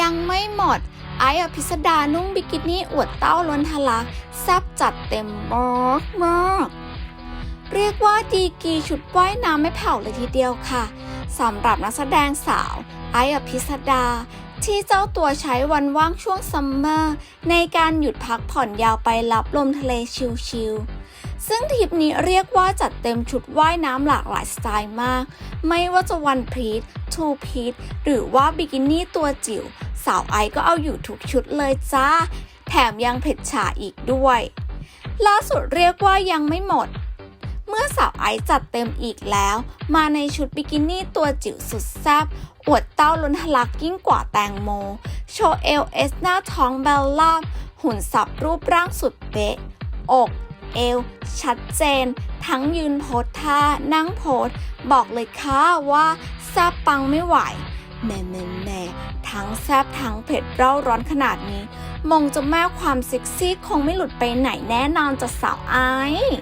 ยังไม่หมด ไอ้อภิสดานุ่งบิกินี่อวดเต้าล้นทะลักแซบจัดเต็มมากมากเรียกว่าดีกีชุดว่ายน้ำไม่แผ่วเลยทีเดียวค่ะสำหรับนักแสดงสาว ไอ้อภิสดา ที่เจ้าตัวใช้วันว่างช่วงซัมเมอร์ในการหยุดพักผ่อนยาวไปรับลมทะเลชิลๆ ซึ่งทริปนี้เรียกว่าจัดเต็มชุดว่ายน้ำหลากหลายสไตล์มาก ไม่ว่าจะวันพีททูพีทหรือว่าบิกินี่ตัวจิ๋ว สาวไอก็เอาอยู่ทุกชุดเลยจ้า แถมยังเผ็ดฉาอีกด้วยล่าสุดเรียกว่ายังไม่หมด เมื่อสาวไอซ์จัดเต็มอีกแล้ว มาในชุดบิกินี่ตัวจิ๋วสุดแซ่บอวดเต้าล้นทะลักยิ่งกว่าแตงโม โชว์เอลเอสหน้าท้องเบลล่าหุ่นสับรูปร่างสุดเป๊ะ อก เอว ชัดเจน ทั้งยืนโพสท่า นั่งโพสบอกเลยค่ะว่าแซ่บปังไม่ไหวแน่แน่แน่ทั้งแซ่บทั้งเผ็ดเร่าร้อนขนาดนี้ มงจะแม่ความเซ็กซี่คงไม่หลุดไปไหนแน่นอนจะสาวไอซ์